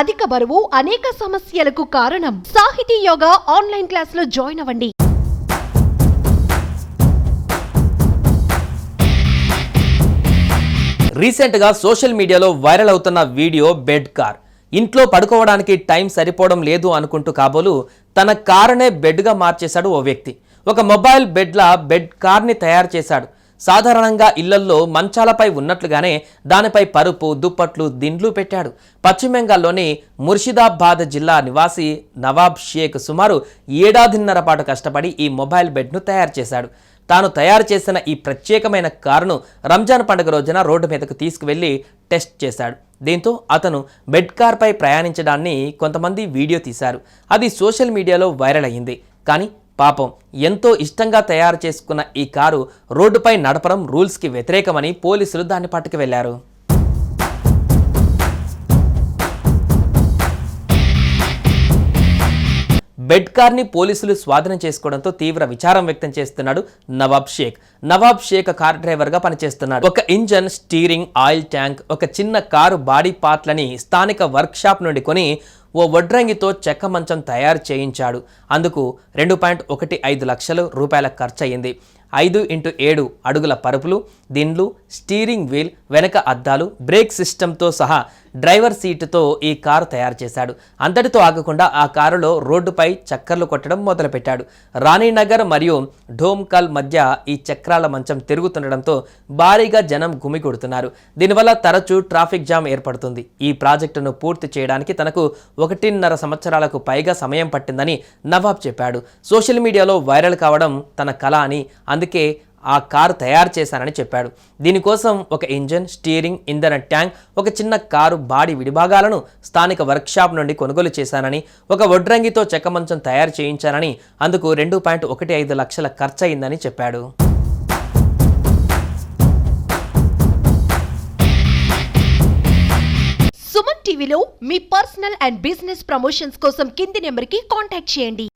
అధిక బరువు అనేక సమస్యలకు కారణం. సాహితీ యోగా ఆన్లైన్ క్లాసులో జాయిన్ అవ్వండి. రీసెంట్గా సోషల్ మీడియాలో వైరల్ అవుతున్న వీడియో బెడ్ కార్. ఇంట్లో పడుకోవడానికి టైం సరిపోవడం లేదు అనుకుంటూ కాబోలు తన కారునే బెడ్గా మార్చేశాడు ఓ వ్యక్తి. ఒక మొబైల్ బెడ్లా బెడ్ కార్ని తయారు చేశాడు. సాధారణంగా ఇళ్ళల్లో మంచాలపై ఉన్నట్లుగానే దానిపై పరుపు దుప్పట్లు దిండ్లు పెట్టాడు. పశ్చిమ బెంగాల్లోని ముర్షిదాబాద్ జిల్లా నివాసి నవాబ్ షేక్ సుమారు ఏడాదిన్నర పాటు కష్టపడి ఈ మొబైల్ బెడ్ను తయారు చేశాడు. తాను తయారు చేసిన ఈ ప్రత్యేకమైన కారును రంజాన్ పండుగ రోజున రోడ్డు మీదకు తీసుకువెళ్ళి టెస్ట్ చేశాడు. దీంతో అతను బెడ్ కార్పై ప్రయాణించడాన్ని కొంతమంది వీడియో తీశారు. అది సోషల్ మీడియాలో వైరల్ అయ్యింది. కానీ పాపం ఎంతో ఇష్టంగా తయారు చేసుకున్న ఈ కారు రోడ్డుపై నడపడం రూల్స్కి వ్యతిరేకమని పోలీసులు దాన్ని పట్టుకు వెళ్ళారు బెడ్ కార్ని పోలీసులు స్వాధీనం చేసుకోవడంతో తీవ్ర విచారం వ్యక్తం చేస్తున్నాడు నవాబ్ షేక్. నవాబ్ షేక్ కార్ డ్రైవర్గా పనిచేస్తున్నాడు. ఒక ఇంజన్ స్టీరింగ్ ఆయిల్ ట్యాంక్ ఒక చిన్న కారు బాడీ పార్ట్లని స్థానిక వర్క్షాప్ నుండి కొని ఓ వడ్రంగితో చెక్క మంచం తయారు చేయించాడు. అందుకు రెండు పాయింట్ ఒకటి ఐదు లక్షలు రూపాయల ఖర్చయింది. ఐదు ఇంటూ ఏడు అడుగుల పరుపులు దిండ్లు స్టీరింగ్ వీల్ వెనక అద్దాలు బ్రేక్ సిస్టంతో సహా డ్రైవర్ సీటుతో ఈ కారు తయారు చేశాడు. అంతటితో ఆగకుండా ఆ కారులో రోడ్డుపై చక్కర్లు కొట్టడం మొదలుపెట్టాడు. రాణీనగర్ మరియు ఢోమ్కల్ మధ్య ఈ చక్రాల మంచం తిరుగుతుండడంతో భారీగా జనం గుమిగూడుతున్నారు దీనివల్ల తరచూ ట్రాఫిక్ జామ్ ఏర్పడుతుంది. ఈ ప్రాజెక్టును పూర్తి చేయడానికి తనకు ఒకటిన్నర సంవత్సరాలకు పైగా సమయం పట్టిందని నవాబ్ చెప్పాడు. సోషల్ మీడియాలో వైరల్ కావడం తన కళ అని అందుకే ఆ కారు తయారు చేశానని చెప్పాడు. దీనికోసం ఒక ఇంజన్ స్టీరింగ్ ఇంధన ట్యాంక్ ఒక చిన్న కారు బాడీ విడిభాగాలను స్థానిక వర్క్షాప్ నుండి కొనుగోలు చేశానని ఒక వడ్రంగితో చెక్క మంచం తయారు చేయించానని అందుకు రెండు పాయింట్ ఒకటి ఐదు లక్షల ఖర్చయిందని చెప్పాడు. సుమన్ టీవీలో మీ పర్సనల్ అండ్ బిజినెస్ ప్రమోషన్స్ కోసం కింది నెంబర్కి కాంటాక్ట్ చేయండి.